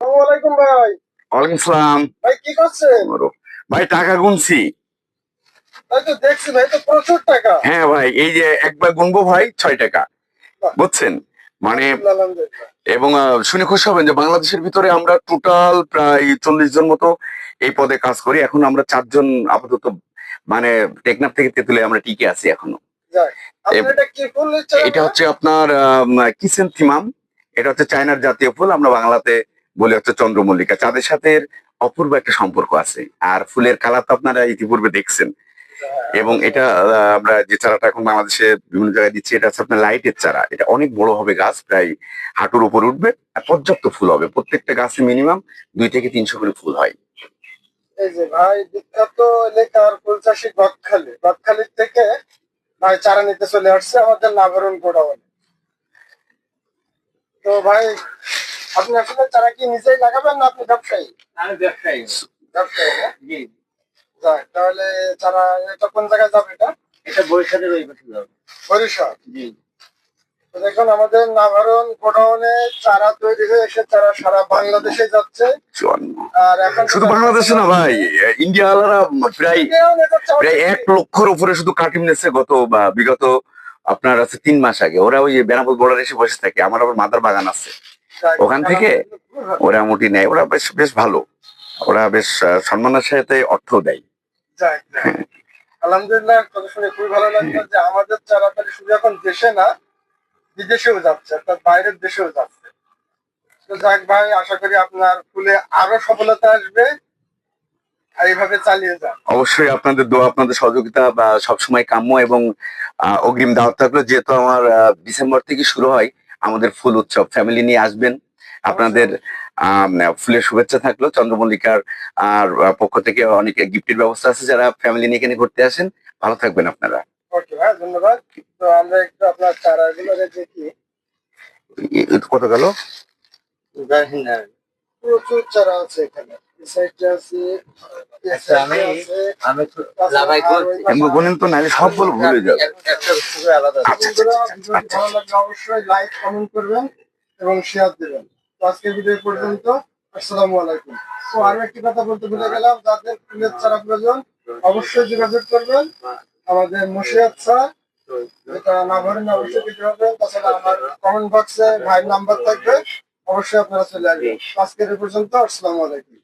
আসসালামাইকুম ভাই। ওয়ালাইকুম সালাম। ভাই কি করছেন? ভাই টাকা গুনছি। দেখছি ভাই তো প্রচুর টাকা। হ্যাঁ ভাই এই যে একবার গুনবো ভাই ছয় টাকা। বুঝছেন? মানে এবং শুনে খুশি হবেন যে বাংলাদেশের ভিতরে আমরা টোটাল প্রায় চল্লিশ জন মতো এই পদে কাজ করি। এখন আমরা চারজন আপাতত মানে টেকনাফ থেকে তেতুলে আমরা টিকে আছি এখনও। এটা হচ্ছে আপনার কিসেন থিমাম এটা হচ্ছে চায়নার জাতীয় ফুল। আমরা বাংলাতে বলি হচ্ছে চন্দ্রমল্লিকা, চাঁদের সাথে অপূর্ব একটা সম্পর্ক আছে। আর ফুলের কালার তো আপনারা ইতিপূর্বে দেখছেন। এবং এটা আমরা যে চারাটা এখন বাংলাদেশে বিভিন্ন জায়গায় দিচ্ছি, এটা হচ্ছে আপনার লাইটের চারা। এটা অনেক বড় হবে গাছ, প্রায় হাঁটুর উপর উঠবে, আর পর্যাপ্ত ফুল হবে। প্রত্যেকটা গাছে মিনিমাম দুই থেকে তিনশো করে ফুল হয়। যে ভাই বিখ্যাত এলাকার ফুল চাষি গদখালি গদখালির থেকে ভাই চারা নিতে চলে আসছে, আমাদের নাগরণ গোডাউনে। তো ভাই আপনি আসলে চারা কি নিজেই লাগাবেন না আপনি ব্যবসায়ী? আমি ব্যবসায়ী। ব্যবসায়ী না? জি। যাক তাহলে চারা এটা কোন জায়গায় যাবে এটা? এটা বরিশালের ওই পাশে যাবে। বরিশাল? জি। দেখুন আমাদের নাভারণ গোডাউনে চারা তৈরি হয়ে এসে চারা সারা বাংলাদেশে যাচ্ছে। আর এখন শুধু বাংলাদেশে না ভাই ইন্ডিয়া প্রায় প্রায় এক লক্ষর উপরে শুধু কাটিম নিয়েছে গত বা বিগত আপনার আছে তিন মাস আগে। ওরা ওই বেনাপোল বর্ডার এসে বসে থাকে। আমার আবার মাদার বাগান আছে। ওখান থেকে ওরা মোটি নেয়। ওরা বেশ বেশ ভালো। ওরা বেশ সম্মানের সাথে অর্থ দেয়। আলহামদুলিল্লাহ কথা শুনে খুবই ভালো লাগল যে আমাদের চারা তাহলে শুধু এখন দেশে না বিদেশেও যাচ্ছে অর্থাৎ বাইরের দেশেও যাচ্ছে। তো যাক ভাই আশা করি আপনার ফুলে আরও সফলতা আসবে। এইভাবে চালিয়ে যান। অবশ্যই আপনাদের দোয়া আপনাদের সহযোগিতা বা সবসময় কাম্য এবং অগ্রিম দাওয়াত থাকল। যেহেতু আমার ডিসেম্বর থেকে শুরু হয় আমাদের ফুল উৎসব। ফ্যামিলি নিয়ে আসবেন। আপনাদের ফুলের শুভেচ্ছা থাকল। চন্দ্রমল্লিকার আর পক্ষ থেকে অনেক গিফটের ব্যবস্থা আছে যারা ফ্যামিলি নিয়ে এখানে ঘুরতে আসেন। ভালো থাকবেন আপনারা। ধন্যবাদ। তো আমরা একটু আপনার চারাগুলো দেখি। কত গেল? প্রচুর চারা আছে এখানে। আচ্ছা, আমি- বলেন তো নাহলে ভুলে যাবে। অবশ্যই লাইক কমেন্ট করবেন এবং শেয়ার দিবেন। তো আজকের ভিডিও পর্যন্ত। আসসালামু আলাইকুম। তো আরও একটি কথা বলতে ভুলে গেলাম যাদের ফুলের চারা প্রয়োজন অবশ্যই যোগাযোগ করবেন। আমাদের মুর্শিদাত স্যার না ভরেন অবশ্যই দিতে পারবেন তাছাড়া আমার কমেন্ট বক্সে ভাইয়ের নাম্বার থাকবে। অবশ্যই আপনারা চলে আসবেন। আজকের পর্যন্ত আসসালামু আলাইকুম।